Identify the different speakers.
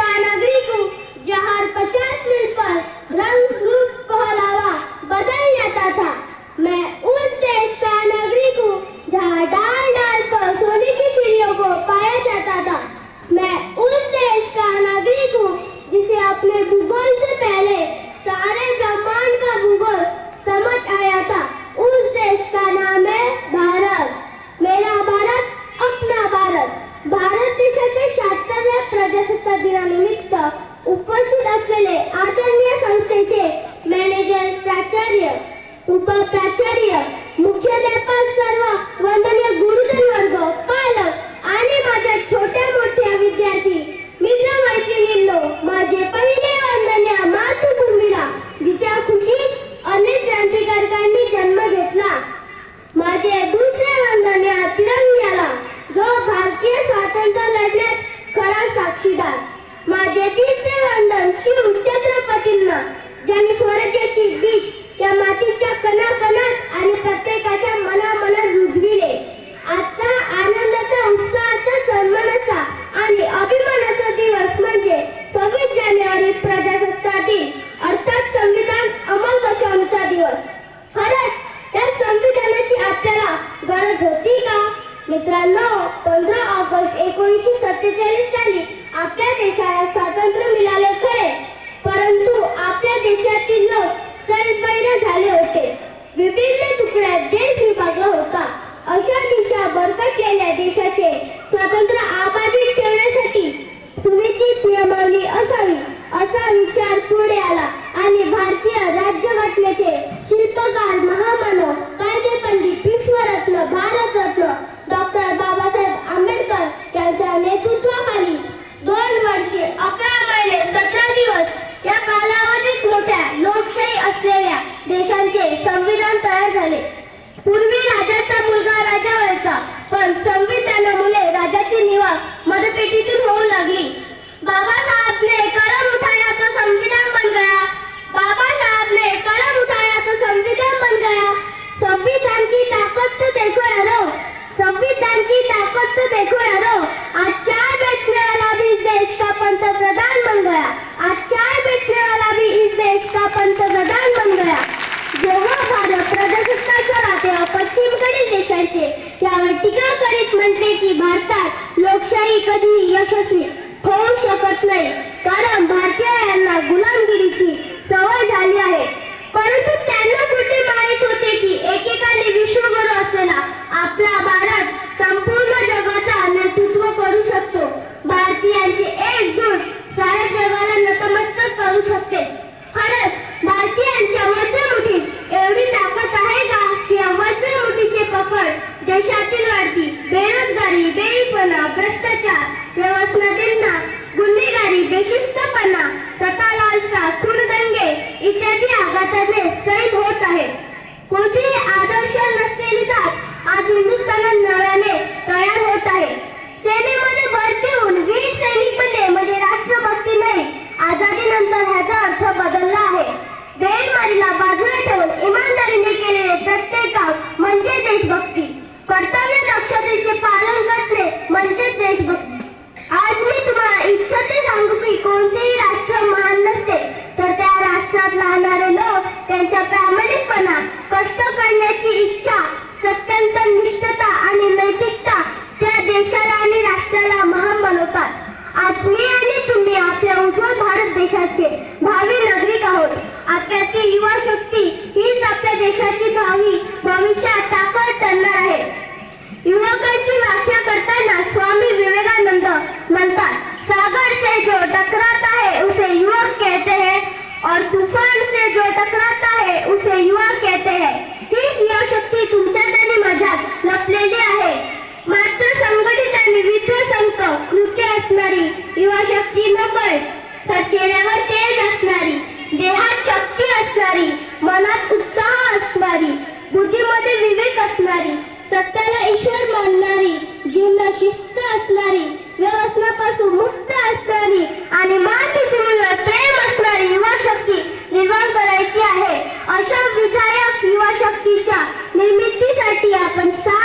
Speaker 1: का नगरी को जहाँ हर ज्यांनी स्वराज्याची बीज त्या मातीच्या कणा कणा झाले. पूर्वी राजाचा मुलगा राजा व्हायचा पण संविधानामुळे राजाची निवा मतपेटीतून होऊ लागली. बाबासाहेबने कलम उठाया तो संविधान बन गया बाबासाहेबने कलम उठाया तो संविधान बन गया संविधान की ताकत तो देखो यारो संविधान की ताकत तो देखो यारो येते त्यावर टीका करीत म्हटले की भारतात लोकशाही कधी यशस्वी होऊ शकत नाही. कारण भारतीयांना गुलामगिरीची सवय झाली आहे. परंतु त्यांना कुठे माहीत होते की एकेकाने विश्वगुरु असलेला आपला भारत संपूर्ण जगाचा नेतृत्व करू शकतो. भारतीयांची एकजूट साऱ्या जगाला नतमस्तक करू शकते. खरंच भारतीयांच्या वज्रमुठीत एवढी ताकद आहे का की या वज्रमुठीचे पकड देशातील वाढती बेरोजगारी बेईपणा भ्रष्टाचार व्यवस्थांना गुन्हेगारी बेशिस्तपणा सत्ता लालसा खूनदंगे इत्यादी आघाताने सैद होत आहे. कोणतीही आदर्श नसलेली जात आज हिंदुस्थानात नव्याने तयार होत आहे. सेनेमध्ये भर देऊन वीर सैनिक बनले म्हणजे राष्ट्रभक्ती नाही. आझादीनंतर ह्याचा अर्थ बदलला आहे. बेलमारीला बाजूला ठेवून इमानदारीने केलेले प्रत्येक काम म्हणजे देशभक्ती. कर्तव्य दक्षतेचे पालन करणे म्हणजे देशभक्ती. आज मी तुम्हाला इच्छा ते सांगू की कोणतेही राष्ट्र महान नसते तर त्या राष्ट्रात राहणारे लोक त्यांच्या प्रामाणिकपणा कष्ट करण्याची इच्छा सत्यंत निष्ठता आणि नैतिकता त्या देशाला आणि राष्ट्राला महान बनवतात. आज मी आणि तुम्ही आपल्या उज्ज्वल भारत देशाचे भावी नागरिक आहोत. आपल्यातील युवा शक्ती हीच आपल्या देशाची भावी भविष्यात ताकद ठरणार आहे युवकांची व्याख्या करताना स्वामी विवेकानंद म्हणतात सागर से जो टकराता है उसे युवक कहते हैं और तूफान से जो टकराता है उसे युवा कहते हैं। हीच युवा शक्ती तुमच्यात आणि माझ्यात लपलेली आहे। मात्र संघटित आणि विध्वसंत कृत्य असणारी युवा शक्ती नकळ तर चेहऱ्यावर तेज असणारी देहात शक्ती असणारी मनात उत्साह happens